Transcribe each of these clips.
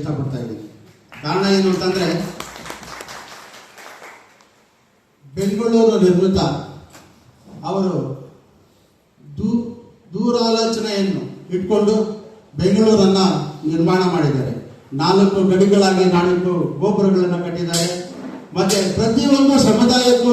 ಇಷ್ಟಪಡ್ತಾ ಇದ್ದೀನಿ. ಕಾರಣ ಏನು ಅಂತಂದ್ರೆ ಬೆಂಗಳೂರು ನಿರ್ಮಿತ ಅವರು ದೂ, ದೂರಾಲೋಚನೆಯನ್ನು ಇಟ್ಕೊಂಡು ಬೆಂಗಳೂರನ್ನ ನಿರ್ಮಾಣ ಮಾಡಿದ್ದಾರೆ. ನಾಲ್ಕು ಗಡಿಗಳಾಗಿ ನಾಲ್ಕು ಗೋಪುರಗಳನ್ನು ಕಟ್ಟಿದ್ದಾರೆ. ಮತ್ತೆ ಪ್ರತಿಯೊಂದು ಸಮುದಾಯಕ್ಕೂ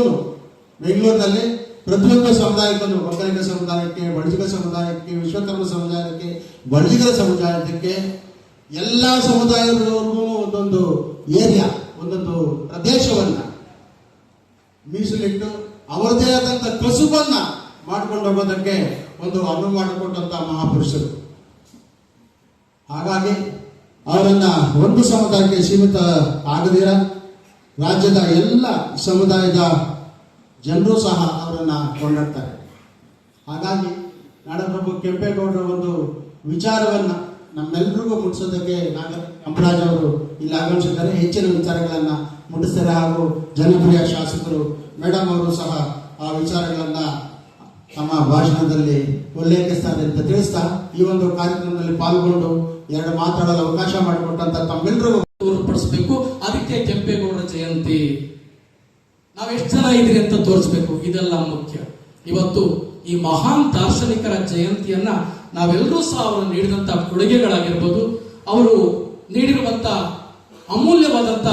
ಬೆಂಗಳೂರಿನಲ್ಲಿ, ಪ್ರತಿಯೊಂದು ಸಮುದಾಯಕ್ಕೂ ಒಕ್ಕಲಿಗ ಸಮುದಾಯಕ್ಕೆ ಬಳಿಜಿಗ ಸಮುದಾಯಕ್ಕೆ, ವಿಶ್ವಕರ್ಮ ಸಮುದಾಯಕ್ಕೆ ಬಳಿಜಿಗರ ಸಮುದಾಯಕ್ಕೆ ಎಲ್ಲ ಸಮುದಾಯದವರೆಗೂ ಒಂದೊಂದು ಏರಿಯಾ, ಒಂದೊಂದು ಪ್ರದೇಶವನ್ನ ಮೀಸಲಿಟ್ಟು ಅವರದೇ ಆದಂತ ಕಸುಬನ್ನ ಮಾಡ್ಕೊಂಡು ಹೋಗೋದಕ್ಕೆ ಒಂದು ಅನುವು ಮಾಡಿಕೊಟ್ಟಂತ ಮಹಾಪುರುಷರು. ಹಾಗಾಗಿ ಅವರನ್ನ ಒಂದು ಸಮುದಾಯಕ್ಕೆ ಸೀಮಿತ ಆಗದಿರ? ರಾಜ್ಯದ ಎಲ್ಲ ಸಮುದಾಯದ ಜನರು ಸಹ ಅವರನ್ನ ಕೊಂಡಾಡ್ತಾರೆ. ಹಾಗಾಗಿ ನಾಡಪ್ರಭು ಕೆಂಪೇಗೌಡರ ಒಂದು ವಿಚಾರವನ್ನ ನಮ್ಮೆಲ್ಲರಿಗೂ ಮುಟ್ಟಿಸೋದಕ್ಕೆ ನಾಗ ಕಂಪರಾಜ್ ಅವರು ಇಲ್ಲಿ ಆಗಮಿಸಿದ್ದಾರೆ. ಹೆಚ್ಚಿನ ವಿಚಾರಗಳನ್ನ ಮುಟ್ಟಿಸ್ತಾರೆ ಹಾಗೂ ಜನಪ್ರಿಯ ಶಾಸಕರು ಮೇಡಮ್ ಅವರು ಸಹ ಆ ವಿಚಾರಗಳನ್ನ ತಮ್ಮ ಭಾಷಣದಲ್ಲಿ ಉಲ್ಲೇಖಿಸ್ತಾರೆ ಅಂತ ತಿಳಿಸ್ತಾ ಈ ಒಂದು ಕಾರ್ಯಕ್ರಮದಲ್ಲಿ ಪಾಲ್ಗೊಂಡು ಎರಡು ಮಾತಾಡಲು ಅವಕಾಶ ಮಾಡಿಕೊಟ್ಟಂತ ತಮ್ಮೆಲ್ಲರಿಗೂ ತೋರ್ಪಡಿಸಬೇಕು. ಅದಕ್ಕೆ ಕೆಂಪೇಗೌಡರ ಜಯಂತಿ. ನಾವು ಎಷ್ಟು ಜನ ಇದ್ರಿ ಅಂತ ತೋರಿಸ್ಬೇಕು. ಇದೆಲ್ಲ ಮುಖ್ಯ. ಇವತ್ತು ಈ ಮಹಾನ್ ದಾರ್ಶನಿಕರ ಜಯಂತಿಯನ್ನ ನಾವೆಲ್ಲರೂ ಸಹ ಅವರು ನೀಡಿದಂಥ ಕೊಡುಗೆಗಳಾಗಿರ್ಬೋದು, ಅವರು ನೀಡಿರುವಂತ ಅಮೂಲ್ಯವಾದಂತ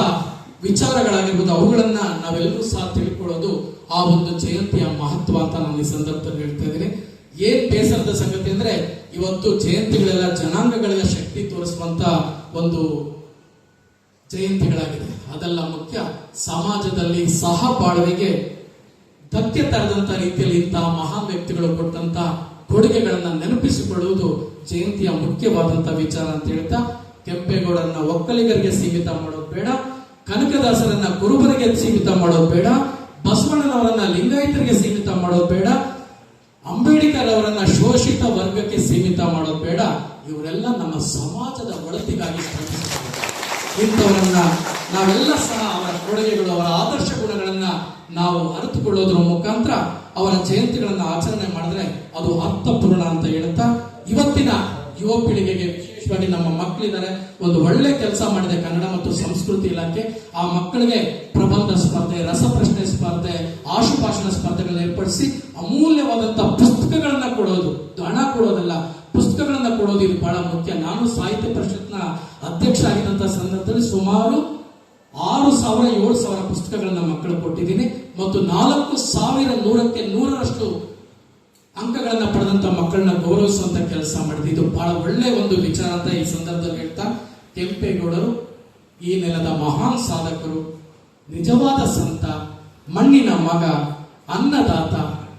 ವಿಚಾರಗಳಾಗಿರ್ಬೋದು, ಅವುಗಳನ್ನ ನಾವೆಲ್ಲರೂ ಸಹ ತಿಳ್ಕೊಳ್ಳೋದು ಆ ಒಂದು ಜಯಂತಿಯ ಮಹತ್ವ ಅಂತ ನಾನು ಈ ಸಂದರ್ಭದಲ್ಲಿ ಹೇಳ್ತಾ ಇದ್ದೀನಿ. ಏನ್ ಬೇಸರದ ಸಂಗತಿ ಅಂದ್ರೆ, ಇವತ್ತು ಜಯಂತಿಗಳೆಲ್ಲ ಜನಾಂಗಗಳಿಗೆ ಶಕ್ತಿ ತೋರಿಸುವಂತ ಒಂದು ಜಯಂತಿಗಳಾಗಿದೆ. ಅದೆಲ್ಲ ಮುಖ್ಯ. ಸಮಾಜದಲ್ಲಿ ಸಹ ಬಾಳ್ವೆಗೆ ಧಕ್ಕೆ ತರದಂತ ರೀತಿಯಲ್ಲಿ ಇಂತಹ ಮಹಾನ್ ವ್ಯಕ್ತಿಗಳು ಕೊಟ್ಟಂತ ಕೊಡುಗೆಗಳನ್ನ ನೆನಪಿಸಿಕೊಳ್ಳುವುದು ಜಯಂತಿಯ ಮುಖ್ಯವಾದಂತ ವಿಚಾರ ಅಂತ ಹೇಳ್ತಾ, ಕೆಂಪೇಗೌಡರನ್ನ ಒಕ್ಕಲಿಗರಿಗೆ ಸೀಮಿತ ಮಾಡೋದು ಬೇಡ, ಕನಕದಾಸರನ್ನ ಕುರುಬರಿಗೆ ಸೀಮಿತ ಮಾಡೋದು ಬೇಡ, ಬಸವಣ್ಣನವರನ್ನ ಲಿಂಗಾಯತರಿಗೆ ಸೀಮಿತ ಮಾಡೋದು ಬೇಡ, ಅಂಬೇಡ್ಕರ್ ಅವರನ್ನ ಶೋಷಿತ ವರ್ಗಕ್ಕೆ ಸೀಮಿತ ಮಾಡೋದು ಬೇಡ, ಇವರೆಲ್ಲ ನಮ್ಮ ಸಮಾಜದ ಒಳತಿಗಾಗಿ ಇಂಥವರನ್ನ ನಾವೆಲ್ಲ ಸಹ ಅವರ ಕೊಡುಗೆಗಳು, ಅವರ ಆದರ್ಶ ಗುಣಗಳನ್ನ ನಾವು ಅರಿತುಕೊಳ್ಳೋದ್ರ ಮುಖಾಂತರ ಅವರ ಜಯಂತಿಗಳನ್ನು ಆಚರಣೆ ಮಾಡಿದ್ರೆ ಅದು ಅರ್ಥಪೂರ್ಣ ಅಂತ ಹೇಳುತ್ತಾ, ಇವತ್ತಿನ ಯುವ ಪೀಳಿಗೆಗೆ ವಿಶೇಷವಾಗಿ ನಮ್ಮ ಮಕ್ಕಳಿದ್ದಾರೆ, ಒಂದು ಒಳ್ಳೆ ಕೆಲಸ ಮಾಡಿದೆ ಕನ್ನಡ ಮತ್ತು ಸಂಸ್ಕೃತಿ ಇಲಾಖೆ. ಆ ಮಕ್ಕಳಿಗೆ ಪ್ರಬಂಧ ಸ್ಪರ್ಧೆ, ರಸಪ್ರಶ್ನೆ ಸ್ಪರ್ಧೆ, ಆಶುಭಾಷಣ ಸ್ಪರ್ಧೆಗಳನ್ನ ಏರ್ಪಡಿಸಿ ಅಮೂಲ್ಯವಾದಂತಹ ಪುಸ್ತಕಗಳನ್ನ ಕೊಡೋದು. ಹಣ ಕೊಡೋದಲ್ಲ, ಪುಸ್ತಕಗಳನ್ನ ಕೊಡೋದು ಇದು ಬಹಳ ಮುಖ್ಯ. ನಾನು ಸಾಹಿತ್ಯ ಪರಿಷತ್ನ ಅಧ್ಯಕ್ಷ ಆಗಿದ್ದಂತಹ ಸಂದರ್ಭದಲ್ಲಿ ಸುಮಾರು ಆರು ಸಾವಿರ, ಏಳು ಸಾವಿರ ಪುಸ್ತಕಗಳನ್ನು ಮಕ್ಕಳು ಕೊಟ್ಟಿದ್ದೀನಿ ಮತ್ತು ನಾಲ್ಕು ಸಾವಿರ ನೂರಕ್ಕೆ ನೂರರಷ್ಟು ಅಂಕಗಳನ್ನು ಪಡೆದಂತ ಮಕ್ಕಳನ್ನ ಗೌರವಿಸುವಂತ ಕೆಲಸ ಮಾಡಿದೆ. ಇದು ಬಹಳ ಒಳ್ಳೆ ಒಂದು ವಿಚಾರ ಅಂತ ಈ ಸಂದರ್ಭದಲ್ಲಿ ಹೇಳ್ತಾ ಕೆಂಪೇಗೌಡರು, ಈ ನೆಲದ ಮಹಾನ್ ಸಾಧಕರು, ನಿಜವಾದ ಸಂತ, ಮಣ್ಣಿನ ಮಗ, ಅನ್ನದಾತ,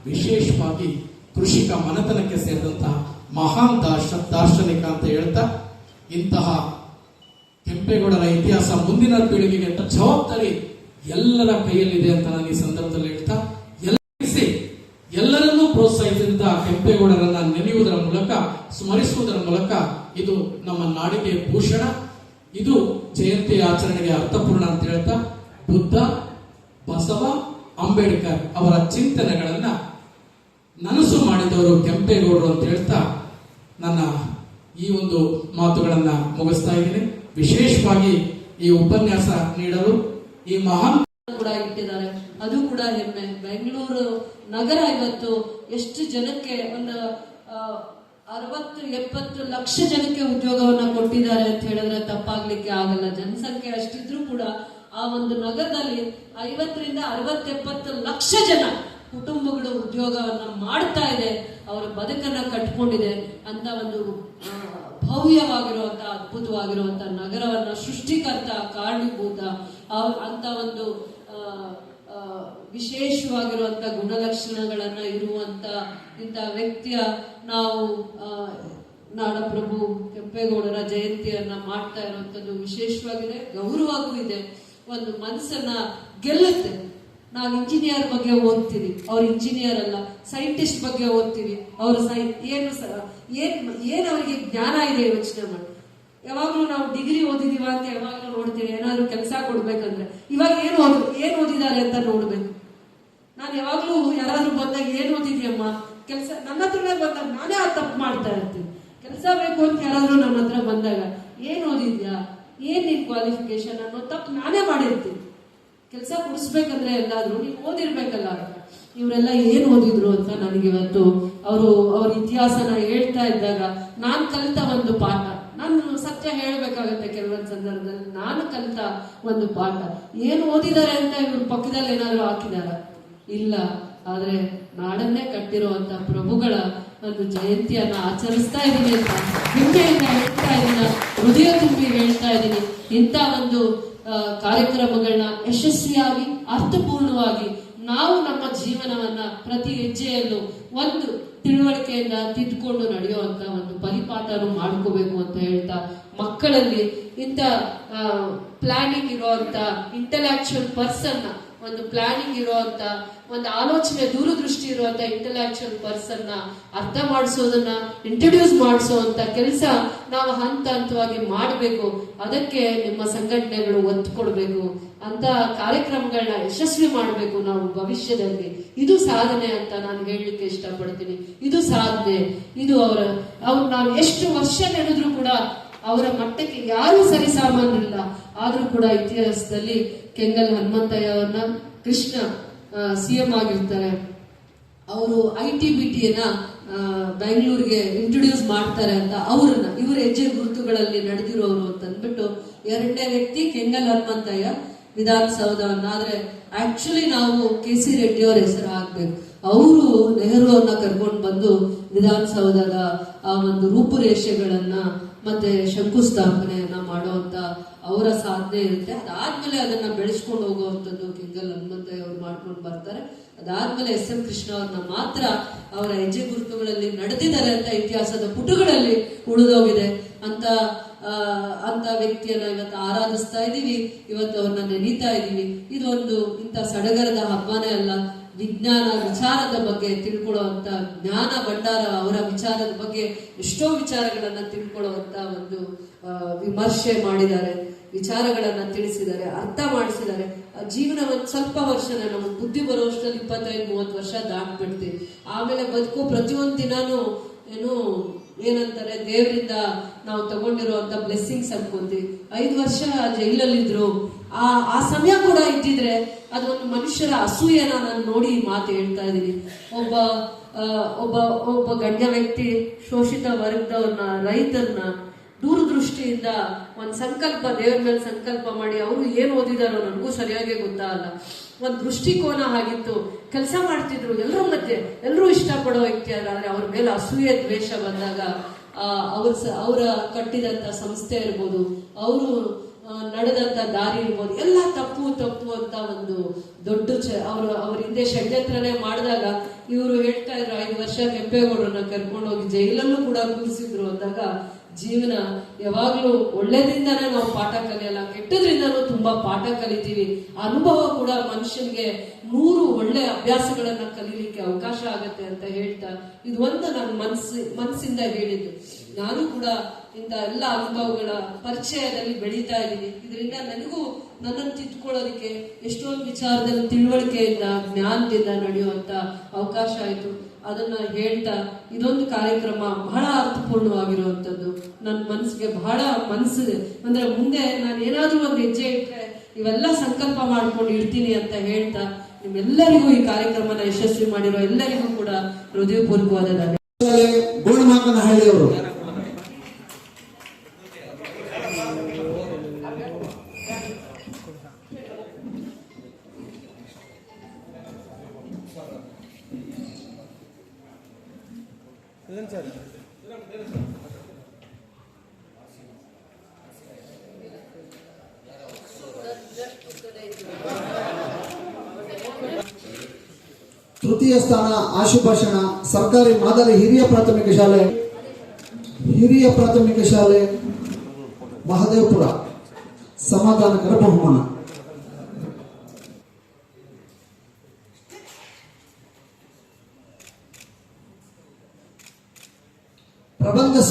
ವಿಶೇಷವಾಗಿ ಕೃಷಿಕ ಮನೆತನಕ್ಕೆ ಸೇರಿದಂತಹ ಮಹಾನ್ ದಾರ್ಶ, ದಾರ್ಶನಿಕ ಅಂತ ಹೇಳ್ತಾ ಇಂತಹ ಕೆಂಪೇಗೌಡರ ಇತಿಹಾಸ ಮುಂದಿನ ಪೀಳಿಗೆಗೆ ಅಂತ ಜವಾಬ್ದಾರಿ ಎಲ್ಲರ ಕೈಯಲ್ಲಿದೆ ಅಂತ ನಾನು ಈ ಸಂದರ್ಭದಲ್ಲಿ ಹೇಳ್ತಾ ಎಲ್ಲಿಸಿ ಎಲ್ಲರನ್ನೂ ಪ್ರೋತ್ಸಾಹಿಸಿದಂತಹ ಕೆಂಪೇಗೌಡರನ್ನ ನೆನೆಯುವುದರ ಮೂಲಕ, ಸ್ಮರಿಸುವುದರ ಮೂಲಕ ಇದು ನಮ್ಮ ನಾಡಿಗೆ ಭೂಷಣ. ಇದು ಜಯಂತಿ ಆಚರಣೆಗೆ ಅರ್ಥಪೂರ್ಣ ಅಂತ ಹೇಳ್ತಾ, ಬುದ್ಧ, ಬಸವ, ಅಂಬೇಡ್ಕರ್ ಅವರ ಚಿಂತನೆಗಳನ್ನ ನನಸು ಮಾಡಿದವರು ಕೆಂಪೇಗೌಡರು ಅಂತ ಹೇಳ್ತಾ ನನ್ನ ಈ ಒಂದು ಮಾತುಗಳನ್ನ ಮುಗಿಸ್ತಾ ಇದ್ದೀನಿ. ವಿಶೇಷವಾಗಿ ಈ ಉಪನ್ಯಾಸ ನೀಡಲು ಈ ಮಹಾನ್ ಕೂಡ ಇಟ್ಟಿದ್ದಾರೆ. ಅದು ಕೂಡ ಹೆಮ್ಮೆ. ಬೆಂಗಳೂರು ನಗರ ಇವತ್ತು ಎಷ್ಟು ಜನಕ್ಕೆ ಒಂದು ಅರವತ್ತು, ಎಪ್ಪತ್ತು ಲಕ್ಷ ಜನಕ್ಕೆ ಉದ್ಯೋಗವನ್ನ ಕೊಟ್ಟಿದ್ದಾರೆ ಅಂತ ಹೇಳಿದ್ರೆ ತಪ್ಪಾಗ್ಲಿಕ್ಕೆ ಆಗಲ್ಲ. ಜನಸಂಖ್ಯೆ ಅಷ್ಟಿದ್ರೂ ಕೂಡ ಆ ಒಂದು ನಗರದಲ್ಲಿ ಐವತ್ತರಿಂದ ಅರವತ್ತೆಪ್ಪತ್ತು ಲಕ್ಷ ಜನ ಕುಟುಂಬಗಳು ಉದ್ಯೋಗವನ್ನ ಮಾಡ್ತಾ ಇದೆ. ಅವರ ಬದುಕನ್ನ ಕಟ್ಕೊಂಡಿದೆ ಅಂತ ಒಂದು ಭವ್ಯವಾಗಿರುವಂತ ಅದ್ಭುತವಾಗಿರುವಂತ ನಗರವನ್ನ ಸೃಷ್ಟಿಕರ್ತ, ಕಾರಣೀಭೂತ ಅಂತ ಒಂದು ವಿಶೇಷವಾಗಿರುವಂತ ಗುಣಲಕ್ಷಣಗಳನ್ನ ಇರುವಂತ ಇಂಥ ವ್ಯಕ್ತಿಯ ನಾವು ನಾಡಪ್ರಭು ಕೆಂಪೇಗೌಡರ ಜಯಂತಿಯನ್ನ ಮಾಡ್ತಾ ಇರುವಂತದ್ದು ವಿಶೇಷವಾಗಿದೆ ಗೌರವವಾಗೂ ಇದೆ. ಒಂದು ಮನಸ್ಸನ್ನ ಗೆಲ್ಲುತ್ತೆ. ನಾವು ಇಂಜಿನಿಯರ್ ಬಗ್ಗೆ ಓದ್ತೀವಿ ಅವ್ರು ಇಂಜಿನಿಯರ್ ಅಲ್ಲ ಸೈಂಟಿಸ್ಟ್ ಬಗ್ಗೆ ಓದ್ತೀವಿ ಅವರು ಸೈ, ಏನು ಏನ್ ಏನ್ ಅವರಿಗೆ ಜ್ಞಾನ ಇದೆ ಯೋಚನೆ ಮಾಡಿ ಯಾವಾಗ್ಲೂ ನಾವು ಡಿಗ್ರಿ ಓದಿದೀವ ಅಂತ ಯಾವಾಗ್ಲೂ ನೋಡ್ತೀವಿ. ಏನಾದ್ರು ಕೆಲಸ ಕೊಡ್ಬೇಕಂದ್ರೆ. ಇವಾಗ ಏನ್ ಓದ್ ಏನ್ ಓದಿದ್ದಾರೆ ಅಂತ ನೋಡ್ಬೇಕು. ನಾನು ಯಾವಾಗ್ಲೂ ಯಾರಾದ್ರೂ ಬಂದಾಗ ಏನ್ ಓದಿದ್ಯಮ್ಮ? ಕೆಲಸ ನನ್ನ ಹತ್ರನೇ ಬಂದಾಗ ನಾನೇ ಆ ತಪ್ಪು ಮಾಡ್ತಾ ಇರ್ತೀನಿ. ಕೆಲಸ ಬೇಕು ಅಂತ ಯಾರಾದ್ರೂ ನನ್ನ ಹತ್ರ ಬಂದಾಗ ಏನ್ ಓದಿದ್ಯಾ? ಏನ್ ನಿನ್ ಕ್ವಾಲಿಫಿಕೇಶನ್ ಅನ್ನೋ ತಪ್ಪು ನಾನೇ ಮಾಡಿರ್ತೀನಿ. ಕೆಲಸ ಕೊಡಿಸ್ಬೇಕಂದ್ರೆ ಎಲ್ಲಾದ್ರೂ ನೀವು ಓದಿರ್ಬೇಕಲ್ಲ. ಇವರೆಲ್ಲ ಏನು ಓದಿದ್ರು ಅಂತ ನನಗೆ ಇವತ್ತು ಅವರು ಅವ್ರ ಇತಿಹಾಸನ ಹೇಳ್ತಾ ಇದ್ದಾಗ ನಾನು ಕಲಿತ ಒಂದು ಪಾಠ. ನಾನು ಸತ್ಯ ಹೇಳಬೇಕಾಗತ್ತೆ ಕೆಲವೊಂದು ಸಂದರ್ಭದಲ್ಲಿ. ನಾನು ಕಲಿತ ಒಂದು ಪಾಠ. ಏನು ಓದಿದ್ದಾರೆ ಅಂತ ಇವ್ರ ಪಕ್ಕದಲ್ಲಿ ಏನಾದ್ರು ಹಾಕಿದಾರ? ಇಲ್ಲ. ಆದ್ರೆ ನಾಡನ್ನೇ ಕಟ್ಟಿರುವಂತ ಪ್ರಭುಗಳ ಒಂದು ಜಯಂತಿಯನ್ನ ಆಚರಿಸ್ತಾ ಇದ್ದೀನಿ ಅಂತ ಹಿಂದೆಯಿಂದ ಹೇಳ್ತಾ ಇದ್ದೀನಿ, ಹೃದಯ ತುಂಬಿ ಹೇಳ್ತಾ ಇದ್ದೀನಿ. ಇಂಥ ಒಂದು ಕಾರ್ಯಕ್ರಮಗಳನ್ನ ಯಶಸ್ವಿಯಾಗಿ, ಅರ್ಥಪೂರ್ಣವಾಗಿ ನಾವು ನಮ್ಮ ಜೀವನವನ್ನ ಪ್ರತಿ ಹೆಜ್ಜೆಯಲ್ಲೂ ಒಂದು ತಿಳುವಳಿಕೆಯಿಂದ ತಿದ್ದುಕೊಂಡು ನಡೆಯುವಂತ ಒಂದು ಪರಿಪಾಠನು ಮಾಡ್ಕೋಬೇಕು ಅಂತ ಹೇಳ್ತಾ ಮಕ್ಕಳಲ್ಲಿ ಇಂಥ ಪ್ಲಾನಿಂಗ್ ಇರುವಂತ ಇಂಟಲೆಕ್ಚುಯಲ್ ಪರ್ಸನ್ ಒಂದು ಪ್ಲಾನಿಂಗ್ ಇರುವಂತ, ಒಂದು ಆಲೋಚನೆ, ದೂರದೃಷ್ಟಿ ಇರುವಂತ ಇಂಟೆಲೆಕ್ಚುಯಲ್ ಪರ್ಸನ್ನ ಅರ್ಥ ಮಾಡಿಸೋದನ್ನ ಇಂಟ್ರೊಡ್ಯೂಸ್ ಮಾಡಿಸುವಂತ ಕೆಲಸ ನಾವು ಹಂತ ಹಂತವಾಗಿ ಮಾಡಬೇಕು. ಅದಕ್ಕೆ ನಿಮ್ಮ ಸಂಘಟನೆಗಳು ಒತ್ತು ಕೊಡಬೇಕು. ಅಂತ ಕಾರ್ಯಕ್ರಮಗಳನ್ನ ಯಶಸ್ವಿ ಮಾಡಬೇಕು ನಾವು ಭವಿಷ್ಯದಲ್ಲಿ. ಇದು ಸಾಧನೆ ಅಂತ ನಾನು ಹೇಳಲಿಕ್ಕೆ ಇಷ್ಟಪಡ್ತೀನಿ. ಇದು ಸಾಧನೆ ಇದು ಅವರ, ಅವ್ರು ನಾವು ಎಷ್ಟು ವರ್ಷ ನಡೆದ್ರು ಕೂಡ ಅವರ ಮಟ್ಟಕ್ಕೆ ಯಾರೂ ಸರಿಸಾಮಾನಿಲ್ಲ ಆದ್ರೂ ಕೂಡ ಇತಿಹಾಸದಲ್ಲಿ ಕೆಂಗಲ್ ಹನುಮಂತಯ್ಯ ಕೃಷ್ಣ ಕೃಷ್ಣ ಸಿಎಂ ಆಗಿರ್ತಾರೆ. ಅವರು ಐ ಟಿ ಬಿ ಟಿಯನ್ನ ಬೆಂಗಳೂರಿಗೆ ಇಂಟ್ರೊಡ್ಯೂಸ್ ಮಾಡ್ತಾರೆ ಅಂತ ಅವ್ರನ್ನ, ಇವ್ರ ಹೆಜ್ಜೆ ಗುರುತುಗಳಲ್ಲಿ ನಡೆದಿರೋರು ಅಂತ ಅಂದ್ಬಿಟ್ಟು ಎರಡನೇ ವ್ಯಕ್ತಿ ಕೆಂಗಲ್ ಹನುಮಂತಯ್ಯ ವಿಧಾನಸೌಧವನ್ನ. ಆದ್ರೆ ಆಕ್ಚುಲಿ ನಾವು ಕೆ ಸಿ ರೆಡ್ಡಿ ಅವ್ರ ಹೆಸರು ಹಾಕ್ಬೇಕು. ಅವರು ನೆಹರು ಅವ್ರನ್ನ ಕರ್ಕೊಂಡು ಬಂದು ವಿಧಾನಸೌಧದ, ಆ, ಒಂದು ರೂಪುರೇಷೆಗಳನ್ನ ಮತ್ತೆ ಶಂಕುಸ್ಥಾಪನೆಯನ್ನ ಮಾಡುವಂತ ಅವರ ಸಾಧನೆ ಇರುತ್ತೆ. ಅದಾದ್ಮೇಲೆ ಅದನ್ನ ಬೆಳೆಸ್ಕೊಂಡು ಹೋಗುವಂಥದ್ದು ಕೆಂಗಲ್ ಹನುಮಂತಯ್ಯ ಅವ್ರು ಮಾಡ್ಕೊಂಡು ಬರ್ತಾರೆ. ಅದಾದ್ಮೇಲೆ ಎಸ್ ಎಂ ಕೃಷ್ಣ ಅವ್ರನ್ನ ಮಾತ್ರ ಅವರ ಹೆಜ್ಜೆ ಗುರುತುಗಳಲ್ಲಿ ನಡೆದಿದ್ದಾರೆ ಅಂತ ಇತಿಹಾಸದ ಪುಟಗಳಲ್ಲಿ ಉಳಿದೋಗಿದೆ. ಅಂತ ಅಂತ ವ್ಯಕ್ತಿಯನ್ನ ಇವತ್ತು ಆರಾಧಿಸ್ತಾ ಇದ್ದೀವಿ ಇವತ್ತು ಅವ್ರನ್ನ ನೆನೀತಾ ಇದ್ದೀವಿ ಇದೊಂದು ಇಂಥ ಸಡಗರದ ಹಬ್ಬನೇ ಅಲ್ಲ. ವಿಜ್ಞಾನ, ವಿಚಾರದ ಬಗ್ಗೆ ತಿಳ್ಕೊಳ್ಳುವಂತ ಜ್ಞಾನ ಭಂಡಾರ ಅವರ ವಿಚಾರದ ಬಗ್ಗೆ ಎಷ್ಟೋ ವಿಚಾರಗಳನ್ನ ತಿಳ್ಕೊಳ್ಳುವಂತ ಒಂದು ವಿಮರ್ಶೆ ಮಾಡಿದ್ದಾರೆ, ವಿಚಾರಗಳನ್ನ ತಿಳಿಸಿದ್ದಾರೆ, ಅರ್ಥ ಮಾಡಿಸಿದ್ದಾರೆ. ಜೀವನ ಒಂದು ಸ್ವಲ್ಪ ವರ್ಷನೇ ನಮಗೆ ಬುದ್ಧಿ ಬರುವಷ್ಟರಲ್ಲಿ ಇಪ್ಪತ್ತೈದು, ಮೂವತ್ತು ವರ್ಷ ದಾಟ್ಬಿಡ್ತೀವಿ ಆಮೇಲೆ ಬದುಕು ಪ್ರತಿಯೊಂದು ದಿನಾನು ಏನು ಏನಂತಾರೆ, ದೇವರಿಂದ ನಾವು ತಗೊಂಡಿರುವಂತ ಬ್ಲೆಸ್ಸಿಂಗ್ಸ್ ಅನ್ಕೊಂತೀವಿ ಐದು ವರ್ಷ ಜೈಲಲ್ಲಿದ್ರು. ಆ ಆ ಸಮಯ ಕೂಡ ಇದ್ದಿದ್ರೆ ಅದೊಂದು ಮನುಷ್ಯರ ಅಸೂಯನ ನಾನು ನೋಡಿ ಮಾತು ಹೇಳ್ತಾ ಇದ್ದೀನಿ. ಒಬ್ಬ ಒಬ್ಬ ಒಬ್ಬ ಗಣ್ಯ ವ್ಯಕ್ತಿ ಶೋಷಿತ ವರ್ಗದವ್ರನ್ನ, ರೈತರನ್ನ ದೂರದೃಷ್ಟಿಯಿಂದ ಒಂದ್ ಸಂಕಲ್ಪ, ದೇವರ ಮೇಲೆ ಸಂಕಲ್ಪ ಮಾಡಿ ಅವರು ಏನ್ ಓದಿದಾರೋ ನನಗೂ ಸರಿಯಾಗಿ ಗೊತ್ತಾಗಲ್ಲ ಒಂದ್ ದೃಷ್ಟಿಕೋನ ಆಗಿತ್ತು. ಕೆಲಸ ಮಾಡ್ತಿದ್ರು. ಎಲ್ಲರ ಮಧ್ಯೆ ಎಲ್ಲರೂ ಇಷ್ಟಪಡೋ ವ್ಯಕ್ತಿ ಆದ್ರೆ ಅವ್ರ ಮೇಲೆ ಅಸೂಯೆ, ದ್ವೇಷ ಬಂದಾಗ ಅವ್ರ ಅವರ ಕಟ್ಟಿದಂತ ಸಂಸ್ಥೆ ಇರ್ಬೋದು, ಅವರು ನಡೆದಂತ ದಾರಿ ಇರ್ಬೋದು. ಎಲ್ಲ ತಪ್ಪು ತಪ್ಪು ಅಂತ ಒಂದು ದೊಡ್ಡ ಚ, ಅವರು, ಅವ್ರ ಹಿಂದೆ ಷಡ್ಯಂತ್ರನೇ ಮಾಡಿದಾಗ ಇವರು ಹೇಳ್ತಾ ಇದ್ರು, ಐದು ವರ್ಷ ಕೆಂಪೇಗೌಡರನ್ನ ಕರ್ಕೊಂಡು ಹೋಗಿ ಜೈಲಲ್ಲೂ ಕೂಡ ಕೂರಿಸಿದ್ರು ಅಂದಾಗ ಜೀವನ ಯಾವಾಗ್ಲೂ ಒಳ್ಳೇದ್ರಿಂದಾನೇ ನಾವು ಪಾಠ ಕಲಿಯಲ್ಲ, ಕೆಟ್ಟದ್ರಿಂದನೂ ತುಂಬಾ ಪಾಠ ಕಲಿತೀವಿ. ಅನುಭವ ಕೂಡ ಮನುಷ್ಯನಿಗೆ ನೂರು ಒಳ್ಳೆ ಅಭ್ಯಾಸಗಳನ್ನ ಕಲೀಲಿಕ್ಕೆ ಅವಕಾಶ ಆಗತ್ತೆ ಅಂತ ಹೇಳ್ತಾ, ಇದು ಒಂದು ನನ್ನ ಮನ್ಸು ಮನಸ್ಸಿಂದ ಹೇಳಿದ್ದು. ನಾನು ಕೂಡ ಇಂಥ ಎಲ್ಲ ಅನುಭವಗಳ ಪರಿಚಯದಲ್ಲಿ ಬೆಳೀತಾ ಇದ್ದೀನಿ. ಇದರಿಂದ ನನಗೂ ನನ್ನನ್ನು ತಿದ್ಕೊಳ್ಳೋದಕ್ಕೆ ಎಷ್ಟೊಂದು ವಿಚಾರದಲ್ಲಿ ತಿಳುವಳಿಕೆಯಿಂದ, ಜ್ಞಾನದಿಂದ ನಡೆಯುವಂತ ಅವಕಾಶ ಆಯ್ತು. ಅದನ್ನ ಹೇಳ್ತಾ ಇದೊಂದು ಕಾರ್ಯಕ್ರಮ ಬಹಳ ಅರ್ಥಪೂರ್ಣವಾಗಿರುವಂತದ್ದು ನನ್ನ ಮನಸ್ಸಿಗೆ ಬಹಳ ಮನ್ಸು ಅಂದ್ರೆ ಮುಂದೆ ನಾನು ಏನಾದರೂ ಒಂದು ಹೆಜ್ಜೆ ಇಟ್ರೆ ಇವೆಲ್ಲ ಸಂಕಲ್ಪ ಮಾಡ್ಕೊಂಡು ಇರ್ತೀನಿ ಅಂತ ಹೇಳ್ತಾ ನಿಮ್ಮೆಲ್ಲರಿಗೂ ಈ ಕಾರ್ಯಕ್ರಮನ ಯಶಸ್ವಿ ಮಾಡಿರೋ ಎಲ್ಲರಿಗೂ ಕೂಡ ಹೃದಯಪೂರ್ವಕವಾದ ಧನ್ಯವಾದ ಗೋಳಮಾಕನಹಳ್ಳಿಯವರು ತೃತೀಯ ಸ್ಥಾನ ಆಶುಭಾಷಣ, ಸರ್ಕಾರಿ ಮಾದರಿ ಹಿರಿಯ ಪ್ರಾಥಮಿಕ ಶಾಲೆ. ಹಿರಿಯ ಪ್ರಾಥಮಿಕ ಶಾಲೆ ಮಹದೇವಪುರ. ಸಮಾಧಾನಕರ ಬಹುಮಾನ.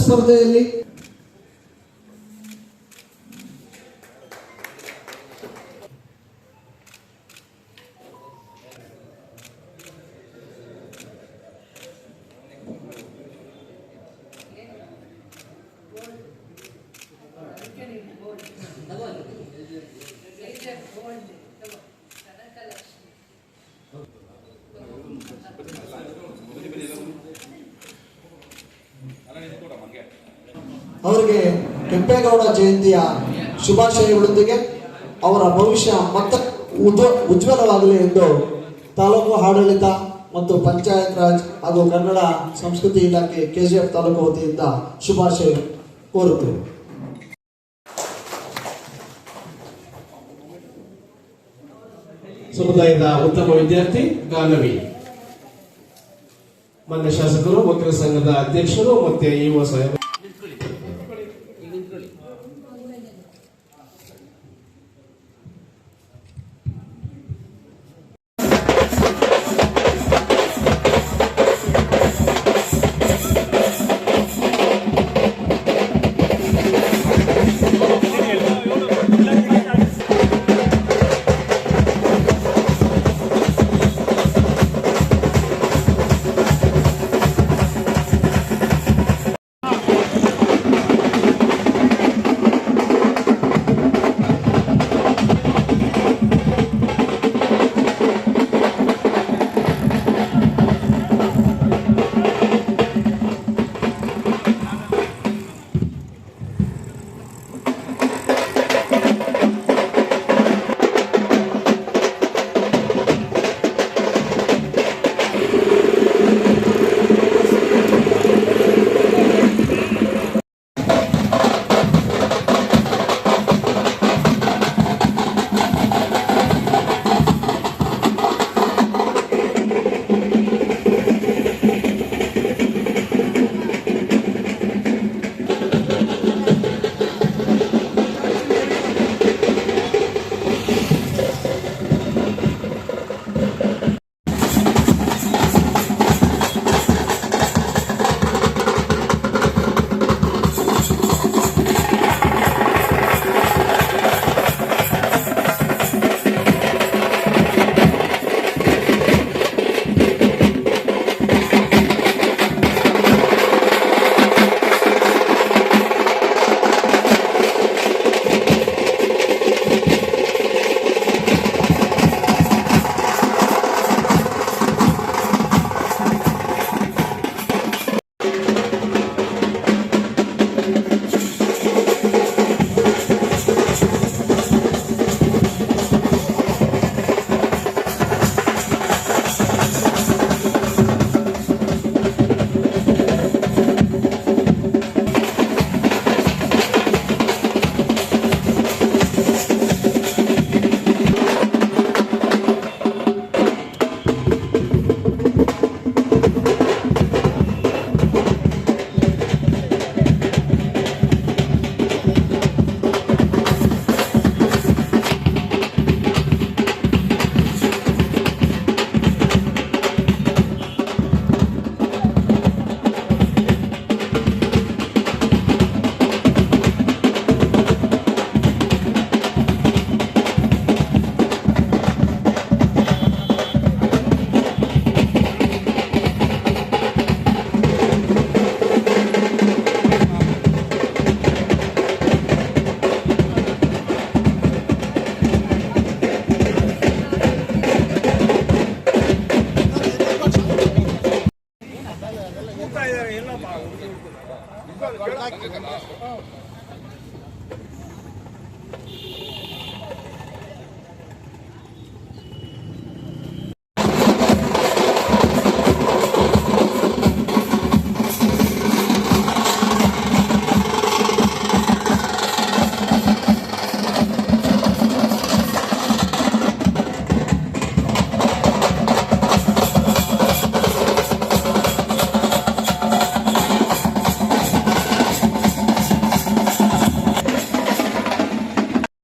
ಸ್ಪರ್ಧೆಯಲ್ಲಿ ಅವರಿಗೆ ಕೆಂಪೇಗೌಡ ಜಯಂತಿಯ ಶುಭಾಶಯಗಳೊಂದಿಗೆ ಅವರ ಭವಿಷ್ಯ ಮತ್ತೆ ಉಜ್ವ- ಉಜ್ವಲವಾಗಲಿ ಎಂದು ತಾಲೂಕು ಆಡಳಿತ ಮತ್ತು ಪಂಚಾಯತ್ ರಾಜ್ ಹಾಗೂ ಕನ್ನಡ ಸಂಸ್ಕೃತಿ ಇಲಾಖೆ ಕೆಜಿಎಫ್ ತಾಲೂಕು ವತಿಯಿಂದ ಶುಭಾಶಯ ಕೋರುತ್ತೇವೆ. ಸಮುದಾಯದ ಉತ್ತಮ ವಿದ್ಯಾರ್ಥಿ ಗಾನವಿ. ಮಾನ್ಯ ಶಾಸಕರು, ವಕೀಲ ಸಂಘದ ಅಧ್ಯಕ್ಷರು ಮತ್ತೆ ಯುವ ಸಾಹೇಬ.